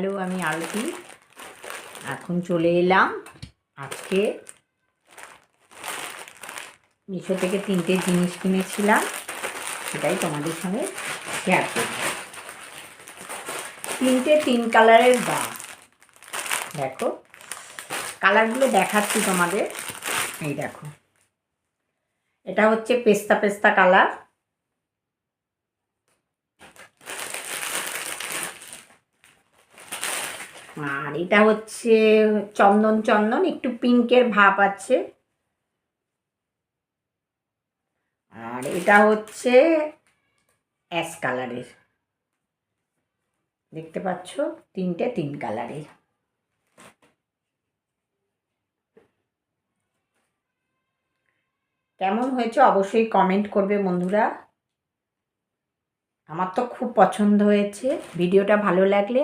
Hello, আমি আরতি। এখন চলে এলাম আজকে মিশো থেকে তিনটে জিনিস কিনেছিলাম, সেটাই তোমাদের সঙ্গে শেয়ার করব। তিনটে তিন কালারের বা দেখো, কালারগুলো দেখাচ্ছি তোমাদের। এই দেখো, এটা হচ্ছে পেস্তা পেস্তা কালার। আর এটা হচ্ছে চন্দন চন্দন, একটু পিঙ্কের ভাব আছে। আর এটা হচ্ছে অ্যাশ কালারের দেখতে পাচ্ছ? তিনটে তিন কালারের কেমন হয়েছে অবশ্যই কমেন্ট করবে বন্ধুরা। আমার তো খুব পছন্দ হয়েছে। ভিডিওটা ভালো লাগলে